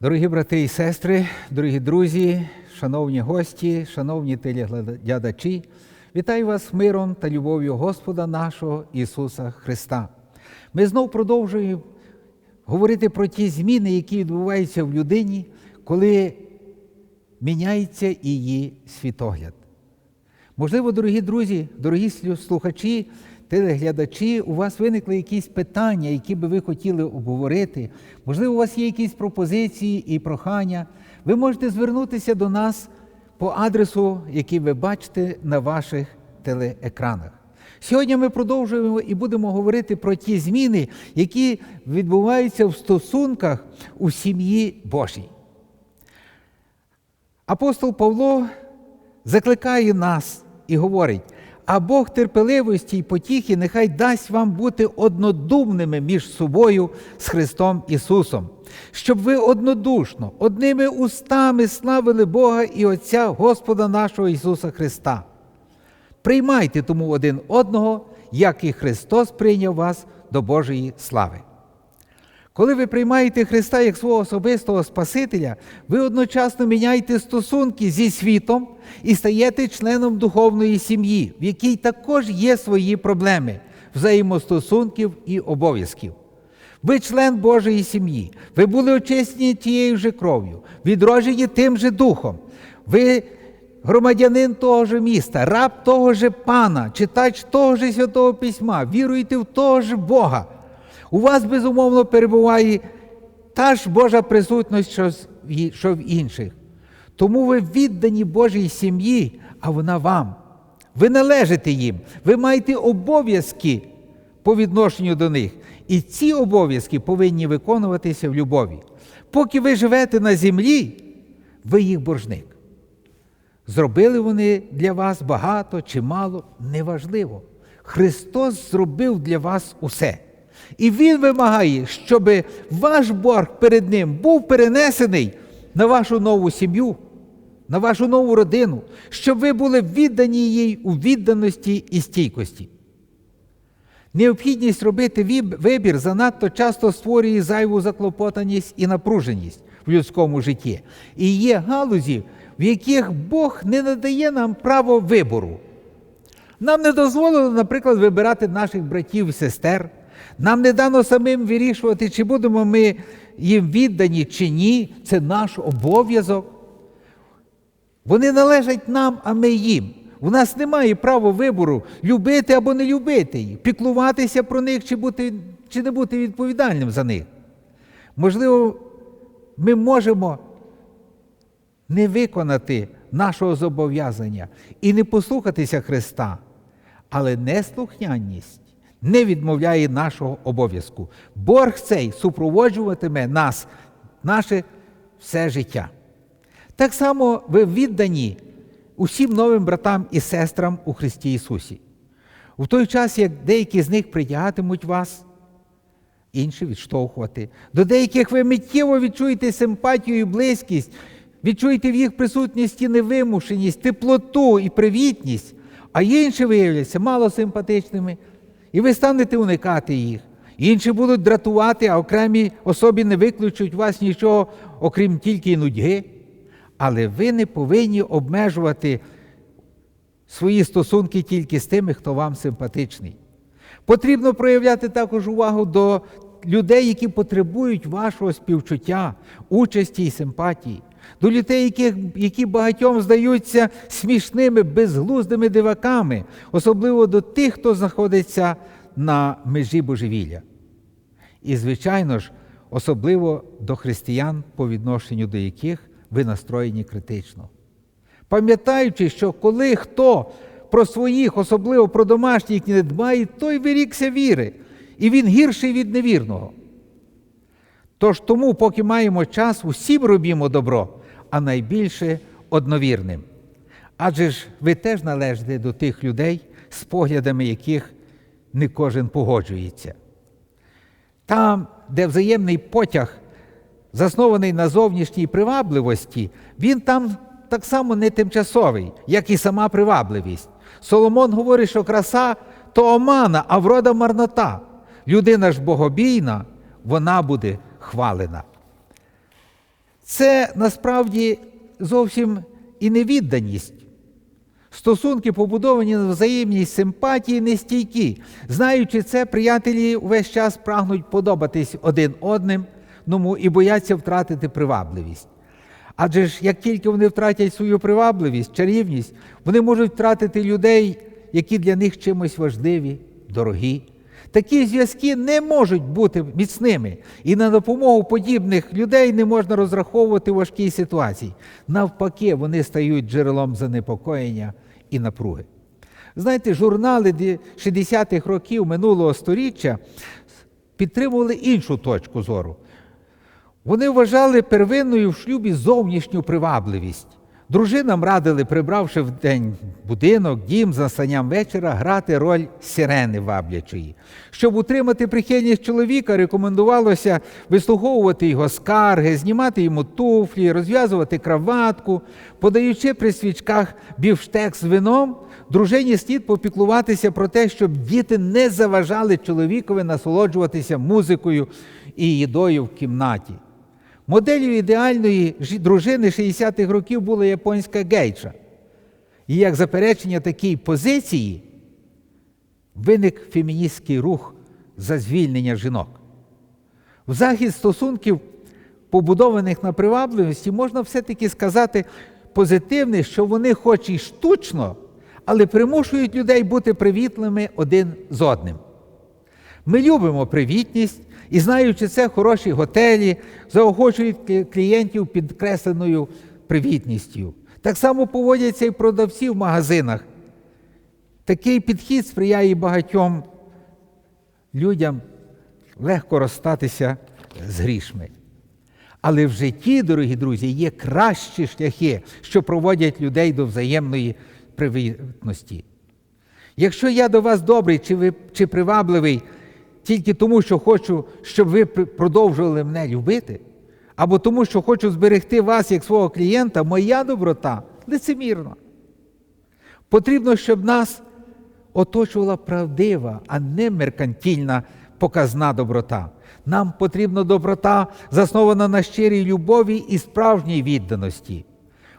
Дорогі брати і сестри, дорогі друзі, шановні гості, шановні телеглядачі, вітаю вас миром та любов'ю Господа нашого Ісуса Христа. Ми знов продовжуємо говорити про ті зміни, які відбуваються в людині, коли міняється її світогляд. Можливо, дорогі друзі, дорогі слухачі, телеглядачі, у вас виникли якісь питання, які би ви хотіли обговорити. Можливо, у вас є якісь пропозиції і прохання. Ви можете звернутися до нас по адресу, який ви бачите на ваших телеекранах. Сьогодні ми продовжуємо і будемо говорити про ті зміни, які відбуваються в стосунках у сім'ї Божій. Апостол Павло закликає нас і говорить, а Бог терпеливості й потіхи нехай дасть вам бути однодумними між собою з Христом Ісусом, щоб ви однодушно, одними устами славили Бога і Отця Господа нашого Ісуса Христа. Приймайте тому один одного, як і Христос прийняв вас до Божої слави. Коли ви приймаєте Христа як свого особистого Спасителя, ви одночасно міняєте стосунки зі світом і стаєте членом духовної сім'ї, в якій також є свої проблеми, взаємостосунків і обов'язків. Ви член Божої сім'ї, ви були очищені тією же кров'ю, відроджені тим же духом. Ви громадянин того ж міста, раб того ж пана, читач того ж Святого Письма, віруєте в того ж Бога. У вас, безумовно, перебуває та ж Божа присутність, що в інших. Тому ви віддані Божій сім'ї, а вона вам. Ви належите їм, ви маєте обов'язки по відношенню до них. І ці обов'язки повинні виконуватися в любові. Поки ви живете на землі, ви їх боржник. Зробили вони для вас багато чи мало, неважливо. Христос зробив для вас усе. І Він вимагає, щоб ваш борг перед Ним був перенесений на вашу нову сім'ю, на вашу нову родину, щоб ви були віддані їй у відданості і стійкості. Необхідність робити вибір занадто часто створює зайву заклопотаність і напруженість в людському житті. І є галузі, в яких Бог не надає нам право вибору. Нам не дозволено, наприклад, вибирати наших братів і сестер. Нам не дано самим вирішувати, чи будемо ми їм віддані, чи ні. Це наш обов'язок. Вони належать нам, а ми їм. У нас немає права вибору любити або не любити їх, піклуватися про них чи, бути, чи не бути відповідальним за них. Можливо, ми можемо не виконати нашого зобов'язання і не послухатися Христа, але неслухняність не відмовляє нашого обов'язку. Борг цей супроводжуватиме нас, наше все життя. Так само ви віддані усім новим братам і сестрам у Христі Ісусі. У той час, як деякі з них притягатимуть вас, інші відштовхувати. До деяких ви миттєво відчуєте симпатію і близькість, відчуєте в їх присутності невимушеність, теплоту і привітність, а інші виявляться малосимпатичними, і ви станете уникати їх. Інші будуть дратувати, а окремі особі не виключуть вас нічого, окрім тільки нудьги. Але ви не повинні обмежувати свої стосунки тільки з тими, хто вам симпатичний. Потрібно проявляти також увагу до людей, які потребують вашого співчуття, участі і симпатії, до людей, які, які багатьом здаються смішними, безглуздими диваками, особливо до тих, хто знаходиться на межі божевілля. І, звичайно ж, особливо до християн, по відношенню до яких ви настроєні критично. Пам'ятаючи, що коли хто про своїх, особливо про домашніх не дбає, той вирікся віри, і він гірший від невірного. Тож тому, поки маємо час, усім робімо добро, а найбільше одновірним. Адже ж ви теж належите до тих людей, з поглядами яких не кожен погоджується. Там, де взаємний потяг заснований на зовнішній привабливості, він там так само не тимчасовий, як і сама привабливість. Соломон говорить, що краса то омана, а врода марнота. Людина ж богобійна, вона буде хвалена. Це насправді зовсім і невідданість. Стосунки, побудовані на взаємній симпатії, нестійкі. Знаючи це, приятелі увесь час прагнуть подобатись один одним ному і бояться втратити привабливість. Адже ж як тільки вони втратять свою привабливість, чарівність, вони можуть втратити людей, які для них чимось важливі, дорогі. Такі зв'язки не можуть бути міцними, і на допомогу подібних людей не можна розраховувати в важкій ситуації. Навпаки, вони стають джерелом занепокоєння і напруги. Знаєте, журнали 60-х років минулого століття підтримували іншу точку зору. Вони вважали первинною в шлюбі зовнішню привабливість. Дружинам радили, прибравши в день будинок, дім з настанням вечора, грати роль сирени ваблячої. Щоб утримати прихильність чоловіка, рекомендувалося вислуховувати його скарги, знімати йому туфлі, розв'язувати краватку, подаючи при свічках бівштек з вином, дружині слід попіклуватися про те, щоб діти не заважали чоловікові насолоджуватися музикою і їдою в кімнаті. Моделлю ідеальної дружини 60-х років була японська гейча. І як заперечення такій позиції виник феміністський рух за звільнення жінок. В захід стосунків, побудованих на привабливості, можна все-таки сказати позитивне, що вони, хоч і штучно, але примушують людей бути привітними один з одним. Ми любимо привітність і, знаючи це, хороші готелі заохочують клі- клієнтів підкресленою привітністю. Так само поводяться і продавці в магазинах. Такий підхід сприяє багатьом людям легко розстатися з грішми. Але в житті, дорогі друзі, є кращі шляхи, що проводять людей до взаємної привітності. Якщо я до вас добрий чи, ви, чи привабливий тільки тому, що хочу, щоб ви продовжували мене любити, або тому, що хочу зберегти вас як свого клієнта, моя доброта лицемірна. Потрібно, щоб нас оточувала правдива, а не меркантільна показна доброта. Нам потрібна доброта, заснована на щирій любові і справжній відданості.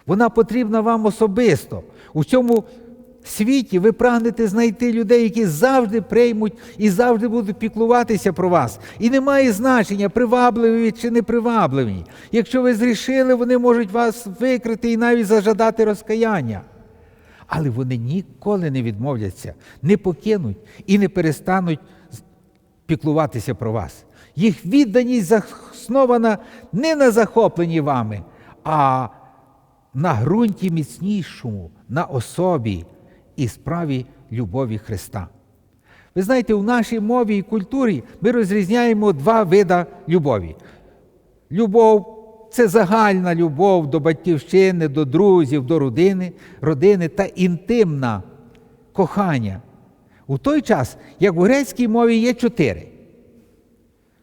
Вона потрібна вам особисто. У цьому світі ви прагнете знайти людей, які завжди приймуть і завжди будуть піклуватися про вас. І немає значення, привабливі чи непривабливі. Якщо ви зрішили, вони можуть вас викрити і навіть зажадати розкаяння. Але вони ніколи не відмовляться, не покинуть і не перестануть піклуватися про вас. Їх відданість заснована не на захопленні вами, а на ґрунті міцнішому, на особі і справі любові Христа. Ви знаєте, у нашій мові і культурі ми розрізняємо два види любові. Любов це загальна любов до батьківщини, до друзів, до родини, родини та інтимна кохання. У той час, як в грецькій мові є чотири.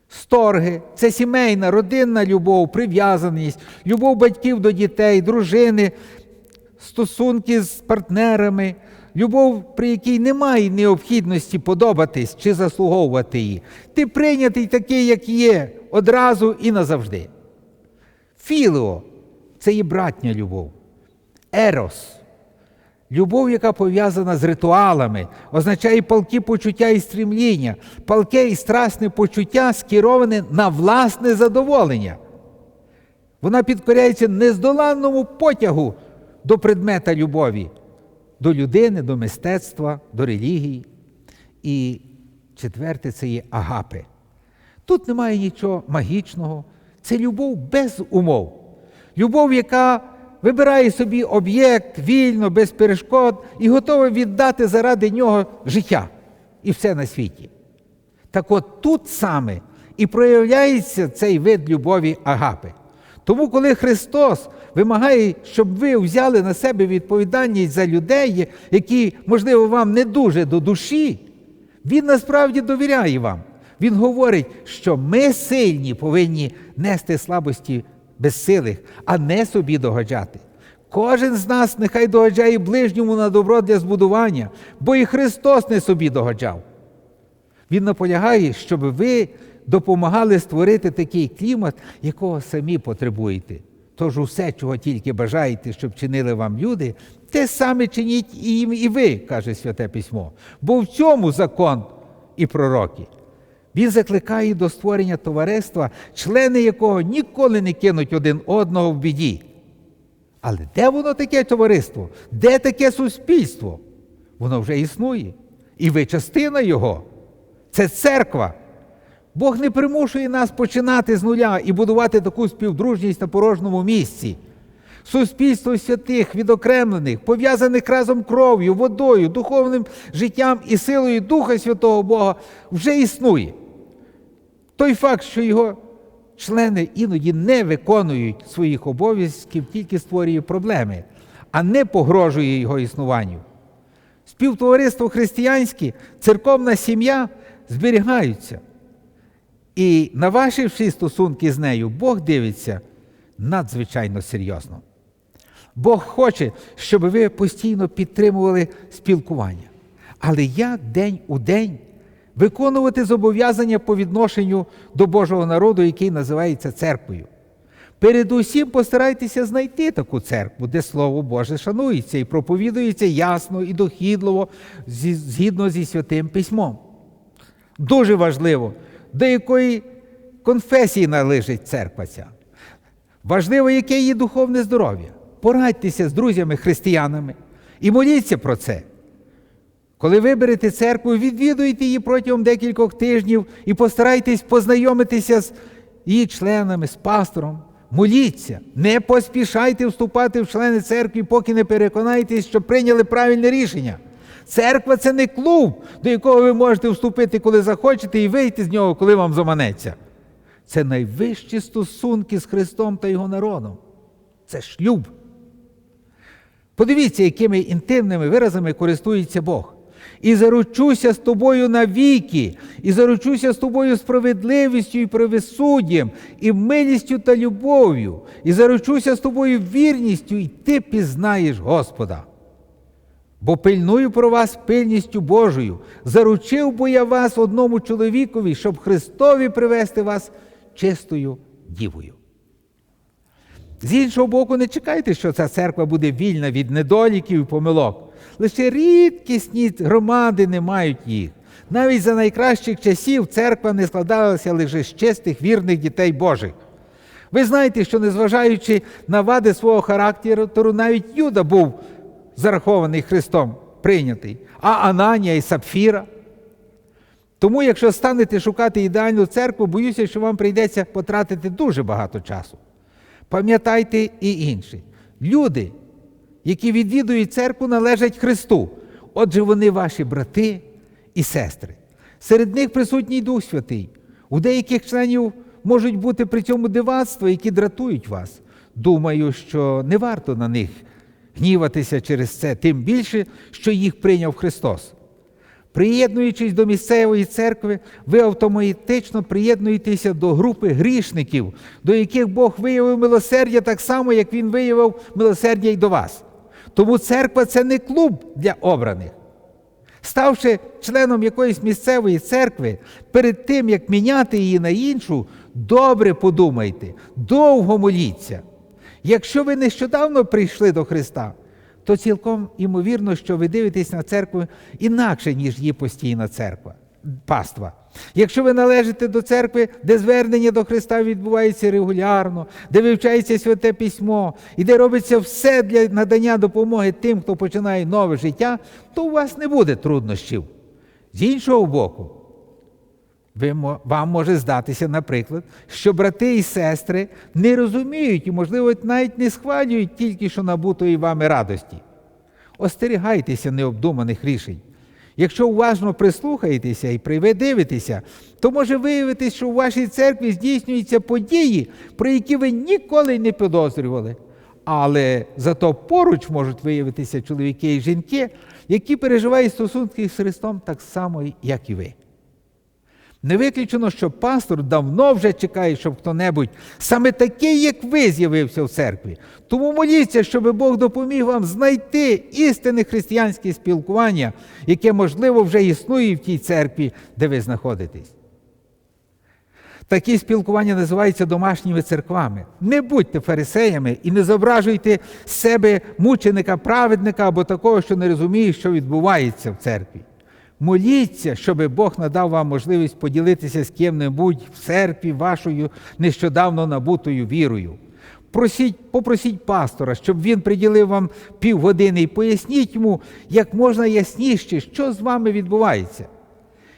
Сторги це сімейна, родинна любов, прив'язаність, любов батьків до дітей, дружини, стосунки з партнерами, любов, при якій немає необхідності подобатись чи заслуговувати її. Ти прийнятий такий, як є, одразу і назавжди. Філео це є братня любов. Ерос Любов, яка пов'язана з ритуалами, означає палкі почуття і стрімління, палке і страсне почуття скероване на власне задоволення. Вона підкоряється нездоланному потягу до предмета любові, до людини, до мистецтва, до релігії. І четверте це є агапи. Тут немає нічого магічного, це любов без умов. Любов, яка вибирає собі об'єкт вільно, без перешкод і готова віддати заради нього життя і все на світі. Так от тут саме і проявляється цей вид любові агапи. Тому, коли Христос вимагає, щоб ви взяли на себе відповідальність за людей, які, можливо, вам не дуже до душі, Він насправді довіряє вам. Він говорить, що ми сильні повинні нести слабості безсилих, а не собі догоджати. Кожен з нас нехай догоджає ближньому на добро для збудування, бо і Христос не собі догоджав. Він наполягає, щоб ви допомагали створити такий клімат, якого самі потребуєте. Тож усе, чого тільки бажаєте, щоб чинили вам люди, те саме чиніть і їм і ви, каже Святе Письмо. Бо в цьому закон і пророки. Він закликає до створення товариства, члени якого ніколи не кинуть один одного в біді. Але де воно таке товариство? Де таке суспільство? Воно вже існує. І ви частина його. Це церква. Бог не примушує нас починати з нуля і будувати таку співдружність на порожньому місці. Суспільство святих, відокремлених, пов'язаних разом кров'ю, водою, духовним життям і силою Духа Святого Бога вже існує. Той факт, що його члени іноді не виконують своїх обов'язків, тільки створює проблеми, а не погрожує його існуванню. Співтовариство християнське, церковна сім'я зберігаються. І на ваші всі стосунки з нею Бог дивиться надзвичайно серйозно. Бог хоче, щоб ви постійно підтримували спілкування. Але як день у день виконувати зобов'язання по відношенню до Божого народу, який називається церквою? Передусім постарайтеся знайти таку церкву, де Слово Боже шанується і проповідується ясно і дохідливо згідно зі святим письмом. Дуже важливо, до якої конфесії належить церква ця. Важливо, яке її духовне здоров'я. Порадьтеся з друзями-християнами і моліться про це. Коли виберете церкву, відвідуйте її протягом декількох тижнів і постарайтесь познайомитися з її членами, з пастором. Моліться, не поспішайте вступати в члени церкви, поки не переконаєтесь, що прийняли правильне рішення. Церква це не клуб, до якого ви можете вступити, коли захочете, і вийти з нього, коли вам заманеться. Це найвищі стосунки з Христом та Його народом. Це шлюб. Подивіться, якими інтимними виразами користується Бог. І заручуся з тобою навіки, і заручуся з тобою справедливістю і правосуддям, і милістю та любов'ю, і заручуся з тобою вірністю, і ти пізнаєш Господа. Бо пильную про вас пильністю Божою, заручив бо я вас одному чоловікові, щоб Христові привести вас чистою дівою. З іншого боку, не чекайте, що ця церква буде вільна від недоліків і помилок. Лише рідкісні громади не мають їх. Навіть за найкращих часів церква не складалася лише з чистих вірних дітей Божих. Ви знаєте, що незважаючи на вади свого характеру, навіть Юда був зарахований Христом, прийнятий, а Ананія і Сапфіра. Тому, якщо станете шукати ідеальну церкву, боюся, що вам прийдеться потратити дуже багато часу. Пам'ятайте і інше. Люди, які відвідують церкву, належать Христу. Отже, вони ваші брати і сестри. Серед них присутній Дух Святий. У деяких членів можуть бути при цьому дивацтва, які дратують вас. Думаю, що не варто на них гніватися через це, тим більше, що їх прийняв Христос. Приєднуючись до місцевої церкви, ви автоматично приєднуєтеся до групи грішників, до яких Бог виявив милосердя так само, як Він виявив милосердя й до вас. Тому церква це не клуб для обраних. Ставши членом якоїсь місцевої церкви, перед тим, як міняти її на іншу, добре подумайте, довго моліться. Якщо ви нещодавно прийшли до Христа, то цілком імовірно, що ви дивитесь на церкву інакше, ніж її постійна церква, паства. Якщо ви належите до церкви, де звернення до Христа відбувається регулярно, де вивчається святе письмо і де робиться все для надання допомоги тим, хто починає нове життя, то у вас не буде труднощів. З іншого боку, вам може здатися, наприклад, що брати і сестри не розуміють і, можливо, навіть не схвалюють тільки що набутої вами радості. Остерігайтеся необдуманих рішень. Якщо уважно прислухаєтеся і привидивитеся, то може виявитись, що у вашій церкві здійснюються події, про які ви ніколи не підозрювали. Але зато поруч можуть виявитися чоловіки і жінки, які переживають стосунки з Христом так само, як і ви. Не виключено, що пастор давно вже чекає, щоб хто-небудь саме такий, як ви, з'явився в церкві. Тому моліться, щоб Бог допоміг вам знайти істинне християнське спілкування, яке, можливо, вже існує в тій церкві, де ви знаходитесь. Такі спілкування називаються домашніми церквами. Не будьте фарисеями і не зображуйте себе мученика, праведника або такого, що не розуміє, що відбувається в церкві. Моліться, щоб Бог надав вам можливість поділитися з ким-небудь в церкві вашою нещодавно набутою вірою. Просіть, попросіть пастора, щоб він приділив вам півгодини і поясніть йому як можна ясніше, що з вами відбувається.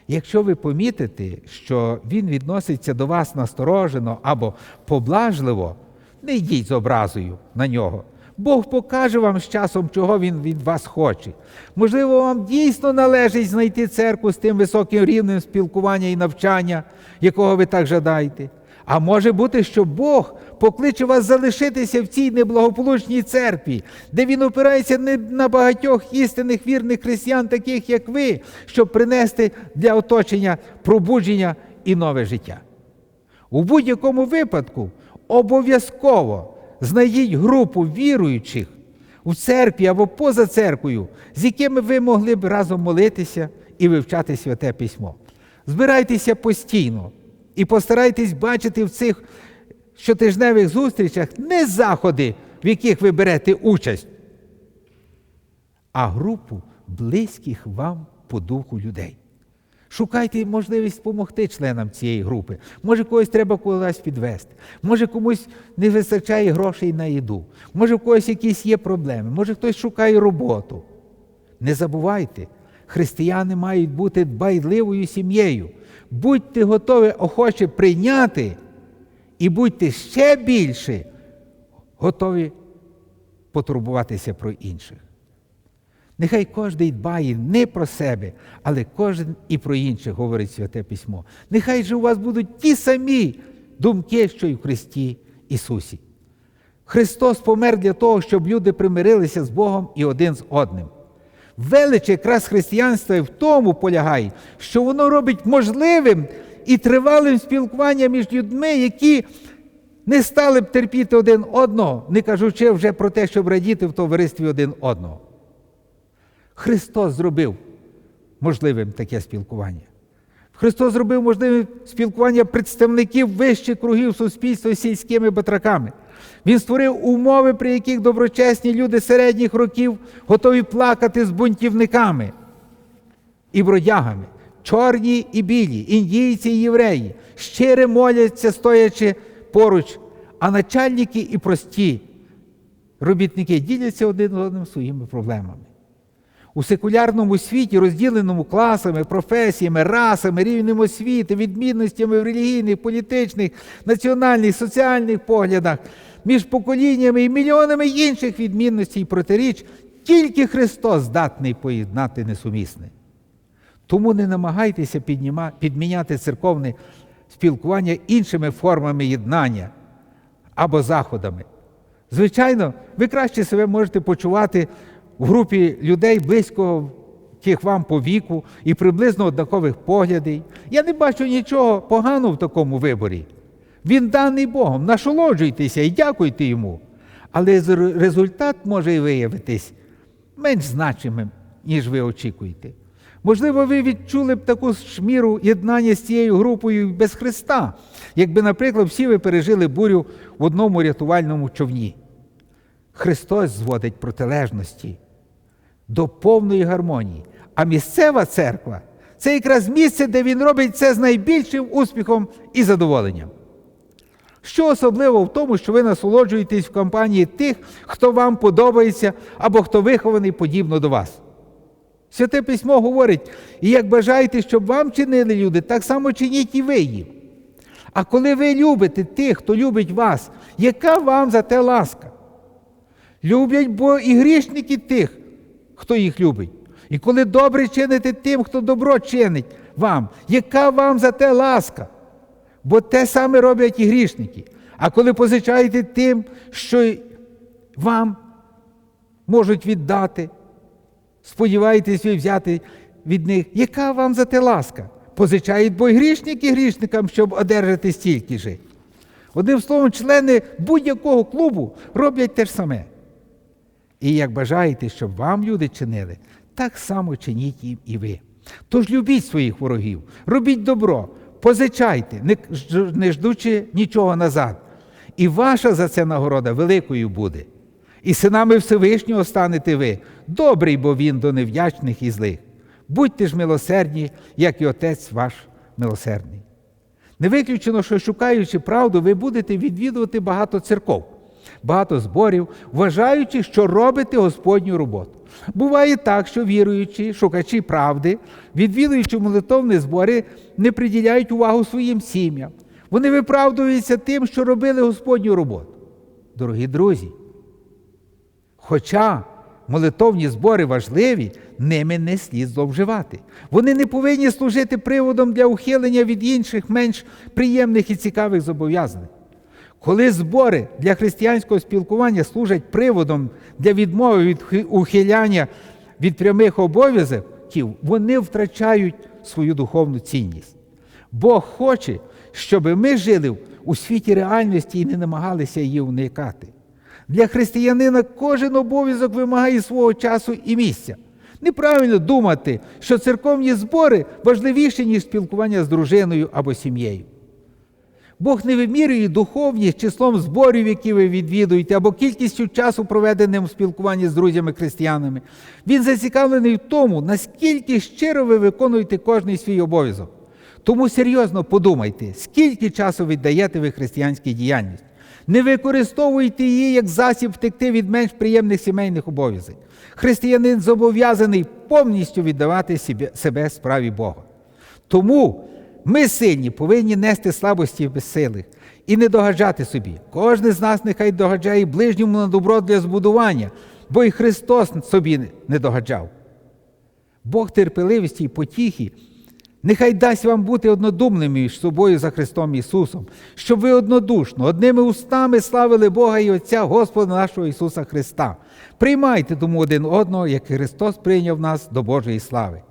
Якщо ви помітите, що він відноситься до вас насторожено або поблажливо, не йдіть з образою на нього. Бог покаже вам з часом, чого він від вас хоче. Можливо, вам дійсно належить знайти церкву з тим високим рівнем спілкування і навчання, якого ви так жадаєте. А може бути, що Бог покличе вас залишитися в цій неблагополучній церкві, де він опирається не на багатьох істинних вірних християн, таких як ви, щоб принести для оточення пробудження і нове життя. У будь-якому випадку обов'язково знайдіть групу віруючих у церкві або поза церквою, з якими ви могли б разом молитися і вивчати святе письмо. Збирайтеся постійно і постарайтесь бачити в цих щотижневих зустрічах не заходи, в яких ви берете участь, а групу близьких вам по духу людей. Шукайте можливість допомогти членам цієї групи. Може, когось треба кудись підвести, може комусь не вистачає грошей на їду, може, в когось якісь є проблеми, може хтось шукає роботу. Не забувайте, християни мають бути дбайливою сім'єю. Будьте готові охоче прийняти і будьте ще більше готові потурбуватися про інших. Нехай кожен дбає не про себе, але кожен і про інших, говорить Святе Письмо. Нехай же у вас будуть ті самі думки, що й в Христі Ісусі. Христос помер для того, щоб люди примирилися з Богом і один з одним. Велич якраз християнства і в тому полягає, що воно робить можливим і тривалим спілкування між людьми, які не стали б терпіти один одного, не кажучи вже про те, щоб радіти в товаристві один одного. Христос зробив можливим таке спілкування. Христос зробив можливим спілкування представників вищих кругів суспільства з сільськими батраками. Він створив умови, при яких доброчесні люди середніх років готові плакати з бунтівниками і бродягами, чорні і білі, індійці і євреї, щире моляться, стоячи поруч, а начальники і прості робітники діляться один одним своїми проблемами. У секулярному світі, розділеному класами, професіями, расами, рівнем освіти, відмінностями в релігійних, політичних, національних, соціальних поглядах, між поколіннями і мільйонами інших відмінностей протиріч, тільки Христос здатний поєднати несумісне. Тому не намагайтеся підніма, підміняти церковне спілкування іншими формами єднання або заходами. Звичайно, ви краще себе можете почувати в групі людей близького тих вам по віку і приблизно однакових поглядів. Я не бачу нічого поганого в такому виборі. Він даний Богом. Насолоджуйтеся і дякуйте йому. Але результат може виявитись менш значимим, ніж ви очікуєте. Можливо, ви відчули б таку ж міру єднання з цією групою без Христа, якби, наприклад, всі ви пережили бурю в одному рятувальному човні. Христос зводить протилежності до повної гармонії. А місцева церква це якраз місце, де він робить це з найбільшим успіхом і задоволенням. Що особливо в тому, що ви насолоджуєтесь в компанії тих, хто вам подобається або хто вихований подібно до вас. Святе письмо говорить, і як бажаєте, щоб вам чинили люди, так само чиніть і ви їм. А коли ви любите тих, хто любить вас, яка вам за те ласка? Люблять бо і грішники тих, хто їх любить. І коли добре чините тим, хто добро чинить вам, яка вам за те ласка? Бо те саме роблять і грішники. А коли позичаєте тим, що вам можуть віддати, сподіваєтесь ви взяти від них, яка вам за те ласка? Позичають бо й грішники грішникам, щоб одержати стільки же. Одним словом, члени будь-якого клубу роблять те ж саме. І як бажаєте, щоб вам люди чинили, так само чиніть їм і ви. Тож любіть своїх ворогів, робіть добро, позичайте, не, ждучи нічого назад. І ваша за це нагорода великою буде. І синами Всевишнього станете ви, добрий, бо він до невдячних і злих. Будьте ж милосердні, як і Отець ваш милосердний. Не виключено, що шукаючи правду, ви будете відвідувати багато церков, багато зборів, вважаючи, що робите Господню роботу. Буває так, що віруючі, шукачі правди, відвідуючи молитовні збори, не приділяють увагу своїм сім'ям. Вони виправдуються тим, що робили Господню роботу. Дорогі друзі, Хоча молитовні збори важливі, ними не слід зловживати. Вони не повинні служити приводом для ухилення від інших менш приємних і цікавих зобов'язань. Коли збори для християнського спілкування служать приводом для відмови від ухиляння від прямих обов'язків, вони втрачають свою духовну цінність. Бог хоче, щоб ми жили у світі реальності і не намагалися її уникати. Для християнина кожен обов'язок вимагає свого часу і місця. Неправильно думати, що церковні збори важливіші, ніж спілкування з дружиною або сім'єю. Бог не вимірює духовність числом зборів, які ви відвідуєте, або кількістю часу, проведеним у спілкуванні з друзями-християнами. Він зацікавлений в тому, наскільки щиро ви виконуєте кожний свій обов'язок. Тому серйозно подумайте, скільки часу віддаєте ви християнській діяльності. Не використовуйте її як засіб втекти від менш приємних сімейних обов'язків. Християнин зобов'язаний повністю віддавати себе справі Бога. Тому ми сильні повинні нести слабості безсилих і не догаджати собі. Кожен з нас нехай догаджає ближньому на добро для збудування, бо і Христос собі не догаджав. Бог терпеливості і потіхи нехай дасть вам бути однодумними між собою за Христом Ісусом, щоб ви однодушно, одними устами славили Бога і Отця Господа нашого Ісуса Христа. Приймайте тому один одного, як і Христос прийняв нас до Божої слави.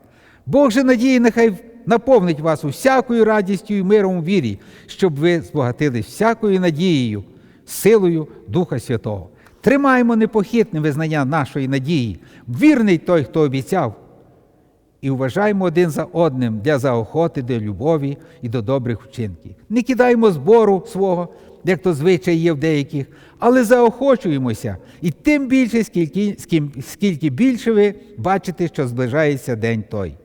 Бог же надії нехай наповнить вас усякою радістю і миром у вірі, щоб ви збагатились всякою надією, силою Духа Святого. Тримаємо непохитне визнання нашої надії, вірний той, хто обіцяв, і вважаємо один за одним для заохоти, до любові і до добрих вчинків. Не кидаємо збору свого, як то звичай є в деяких, але заохочуємося, і тим більше, скільки, скільки більше ви бачите, що зближається день той.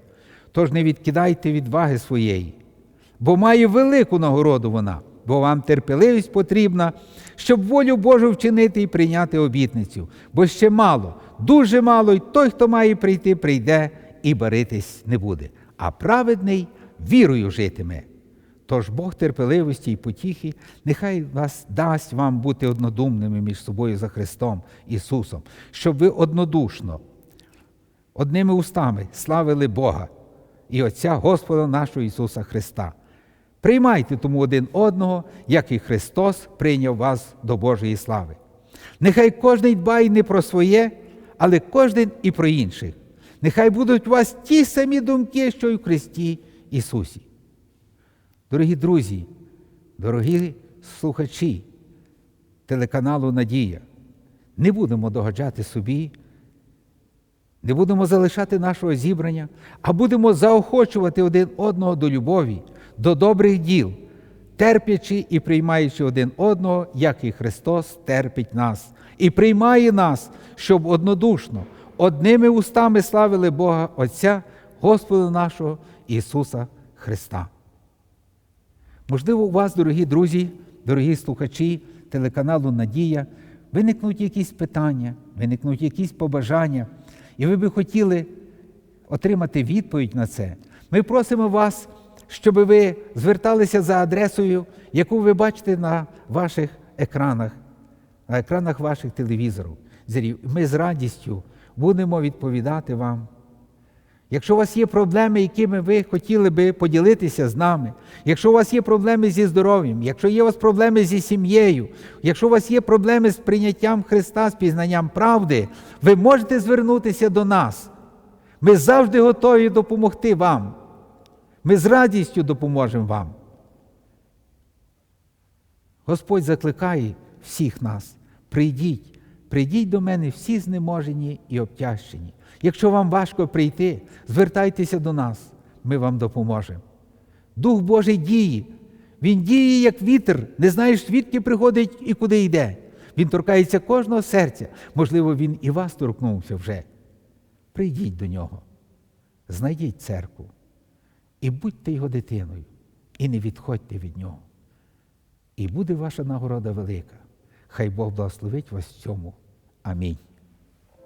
Тож не відкидайте відваги своєї, бо має велику нагороду вона, бо вам терпеливість потрібна, щоб волю Божу вчинити і прийняти обітницю. Бо ще мало, дуже мало, і той, хто має прийти, прийде і баритись не буде. А праведний вірою житиме. Тож Бог терпеливості і потіхи, нехай вас дасть вам бути однодумними між собою за Христом Ісусом, щоб ви однодушно, одними устами славили Бога і Отця Господа нашого Ісуса Христа. Приймайте тому один одного, як і Христос прийняв вас до Божої слави. Нехай кожен дбає не про своє, але кожен і про інших. Нехай будуть у вас ті самі думки, що й у Христі Ісусі. Дорогі друзі, дорогі слухачі телеканалу Надія, не будемо догаджати собі, не будемо залишати нашого зібрання, а будемо заохочувати один одного до любові, до добрих діл, терпячи і приймаючи один одного, як і Христос терпить нас, і приймає нас, щоб однодушно, одними устами славили Бога Отця, Господа нашого Ісуса Христа. Можливо, у вас, дорогі друзі, дорогі слухачі телеканалу Надія, виникнуть якісь питання, виникнуть якісь побажання, і ви би хотіли отримати відповідь на це. Ми просимо вас, щоб ви зверталися за адресою, яку ви бачите на ваших екранах, на екранах ваших телевізорів. Ми з радістю будемо відповідати вам. Якщо у вас є проблеми, якими ви хотіли би поділитися з нами, якщо у вас є проблеми зі здоров'ям, якщо є у вас проблеми зі сім'єю, якщо у вас є проблеми з прийняттям Христа, з пізнанням правди, ви можете звернутися до нас. Ми завжди готові допомогти вам. Ми з радістю допоможемо вам. Господь закликає всіх нас. Прийдіть, прийдіть до мене всі знеможені і обтяжчені. Якщо вам важко прийти, звертайтеся до нас, ми вам допоможемо. Дух Божий діє. Він діє, як вітер, не знаєш, звідки приходить і куди йде. Він торкається кожного серця. Можливо, він і вас торкнувся вже. Прийдіть до нього, знайдіть церкву і будьте його дитиною, і не відходьте від нього. І буде ваша нагорода велика. Хай Бог благословить вас в цьому. Амінь.